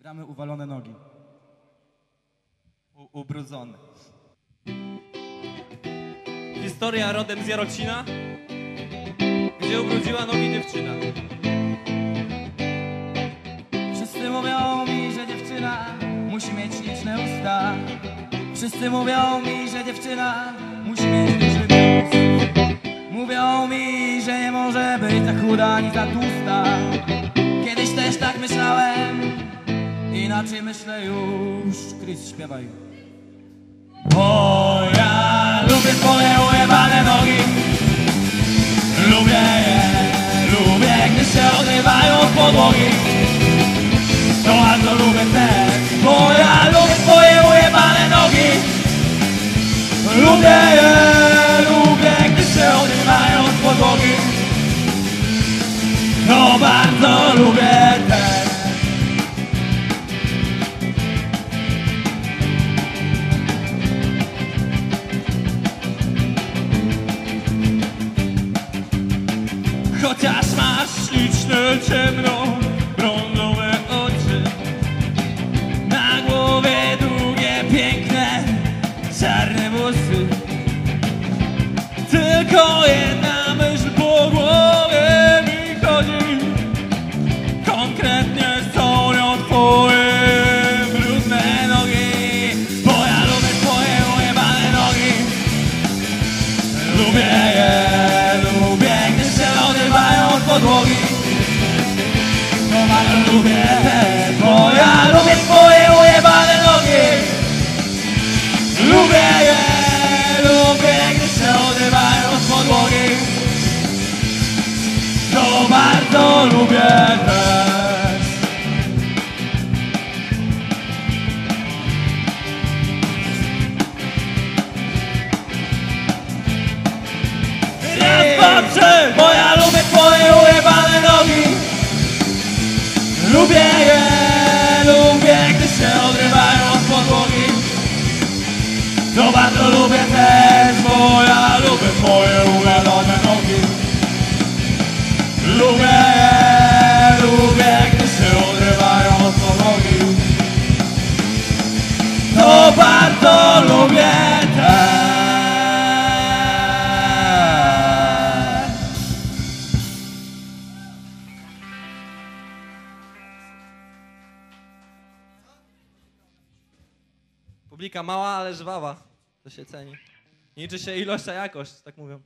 Gramy uwalone nogi. U, ubrudzone. Historia rodem z Jarocina, gdzie ubrudziła nogi dziewczyna. Wszyscy mówią mi, że dziewczyna musi mieć liczne usta. Wszyscy mówią mi, że dziewczyna musi mieć duży biust. Mówią mi, że nie może być za chuda ani za tłusta. Kiedyś też tak myślałem, inaczej myślę już. Chris, śpiewaj. Bo ja lubię twoje ujebane nogi. Lubię je, lubię, gdy się odrywają od podłogi. To bardzo lubię też, bo ja lubię twoje ujebane nogi. Lubię je, lubię, gdy się odrywają od podłogi. To bardzo lubię Chociaż masz śliczne, ciemno, brązowe oczy. Na głowie długie, piękne, czarne włosy. Tylko jedna myśl po głowie mi chodzi. Konkretnie lubię te, bo ja lubię twoje ujebane nogi. Lubię je, lubię, gdy się odrywają od podłogi. To bardzo lubię też Raz, dwa, trzy, bo ja lubię Lubię je, lubię, gdy się odrywają od podłogi. To bardzo lubię też, bo ja lubię twoje ujebane nogi. Lubię Publika mała, ale żwawa. To się ceni. Nie liczy się ilość, a jakość, tak mówią.